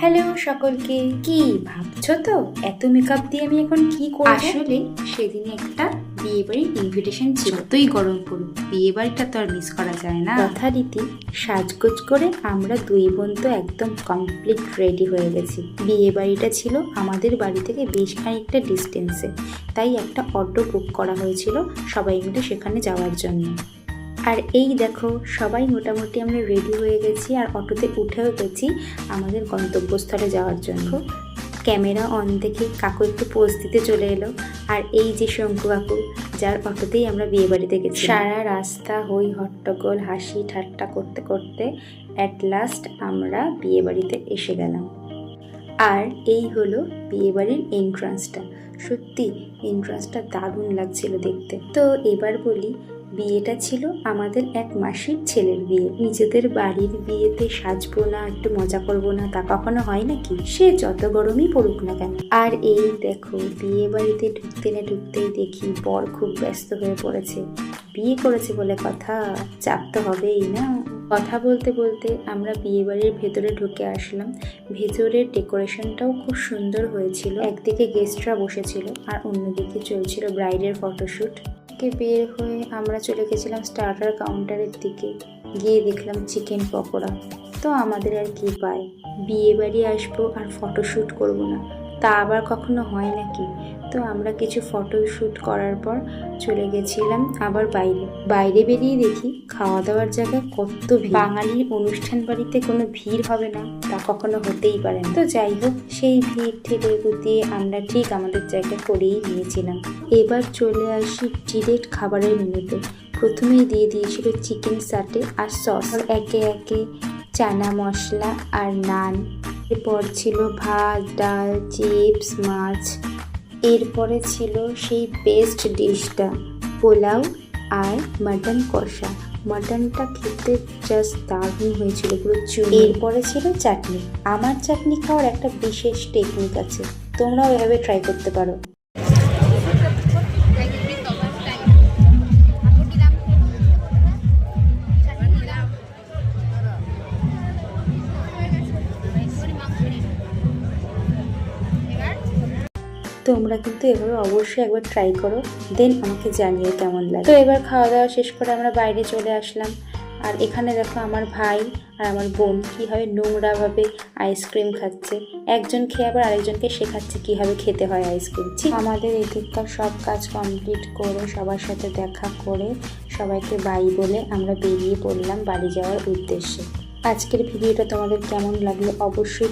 Hello সকলকে। কি ভাবছ তো? এত মেকআপ দিয়ে আমি এখন কি করব? আসলে সেদিন একটা বিয়ে বাড়ির ইনভিটেশন ছিল যতই গরম পড়ুক বিয়ে বাড়িটা তো আর মিস করা যায় না। যথারীতি সাজগোজ করে আমরা দুই বোন তো একদম কমপ্লিট রেডি হয়ে গেছি। বিয়ে বাড়িটা ছিল আমাদের বাড়ি থেকে বেশ খানিকটা ডিস্টেন্সে তাই একটা অটো বুক করা হয়েছিল সবাই মিলে সেখানে যাওয়ার জন্য। আর এই দেখো, সবাই মোটামুটি আমরা রেডি হয়ে গেছি আর অটোতে উঠেও গেছি আমাদের গন্তব্যস্থলে যাওয়ার জন্য। ক্যামেরা অন দেখে কাকু একটু পোজ দিতে চলে এলো। আর এই যে শঙ্কু কাকু, যার অটোতেই আমরা বিয়ে বাড়িতে গেছি সারা রাস্তা হই হট্টগোল, হাসি ঠাট্টা করতে করতে অ্যাট লাস্ট আমরা বিয়ে বাড়িতে এসে গেলাম। আর এই হলো বিয়েবাড়ির এন্ট্রান্সটা সত্যি এন্ট্রান্সটা দারুণ লাগছিল দেখতে। তো এবার বলি বিয়েটা ছিল আমাদের এক মাসির ছেলের বিয়ে। নিজেদের বাড়ির বিয়েতে সাজবো না, একটু মজা করব না, তা কখনো হয় নাকি? সে যত গরমই পড়ুক না কেন। আর এই দেখো, বিয়ে বাড়িতে ঢুকতে না ঢুকতেই দেখি বর খুব ব্যস্ত হয়ে পড়েছে। বিয়ে করেছে বলে কথা, চাপ তো হবেই না। কথা বলতে বলতে আমরা বিয়ে বাড়ির ভেতরে ঢুকে আসলাম। ভেতরের ডেকোরেশনটাও খুব সুন্দর হয়েছিল। একদিকে গেস্টরা বসেছিল আর অন্যদিকে চলছিল ব্রাইডের ফটোশ্যুট থেকে বের হয়ে আমরা চলে গেছিলাম স্টার্টার কাউন্টারের দিকে। গিয়ে দেখলাম চিকেন পকোড়া। তো আমাদের আর কি পায়? বিয়ে বাড়ি আসব আর ফটোশ্যুট করব না। তা আবার কখনো হয় নাকি? তো আমরা কিছু ফটোশ্যুট করার পর চলে গেছিলাম আবার বাইরে। বাইরে বেরিয়ে দেখি খাওয়া দাওয়ার জায়গায় কত বাঙালির অনুষ্ঠান বাড়িতে কোনো ভিড় হবে না, তা কখনো হতেই পারে তো যাই হোক, সেই ভিড় ঠেলে গুতিয়ে আমরা ঠিক আমাদের জায়গা করেই নিয়েছিলাম। এবার চলে আসি ডিরেক্ট খাবারের মেনুতে। প্রথমেই দিয়ে দিয়েছিল চিকেন সাটে আর সস একে একে চানা মশলা আর নান। এরপর ছিল ভাত, ডাল, চিপস, মাছ। এরপরে ছিল সেই বেস্ট ডিশটা পোলাও আর মাটন কষা। মাটনটা খেতে জাস্ট দারুণ হয়েছিল পুরো চুন এরপরে ছিল চাটনি। আমার চাটনি খাওয়ার একটা বিশেষ টেকনিক আছে। তোমরাও এভাবে ট্রাই করতে পারো। তোমরা কিন্তু এভাবে অবশ্যই একবার ট্রাই করো দেন আমাকে জানিও কেমন লাগে। তো এবার খাওয়া দাওয়া শেষ করে আমরা বাইরে চলে আসলাম। আর এখানে দেখো আমার ভাই আর আমার বোন কীভাবে নোংরাভাবে আইসক্রিম খাচ্ছে। একজন খেয়ে আবার আরেকজনকে শেখাচ্ছে কীভাবে খেতে হয় আইসক্রিম ঠিক আমাদের এদিককার সব কাজ কমপ্লিট করে, সবার সাথে দেখা করে, সবাইকে বাই বলে আমরা বেরিয়ে পড়লাম বাড়ি যাওয়ার উদ্দেশ্যে। আজকের ভিডিওটা তোমাদের কেমন লাগল অবশ্যই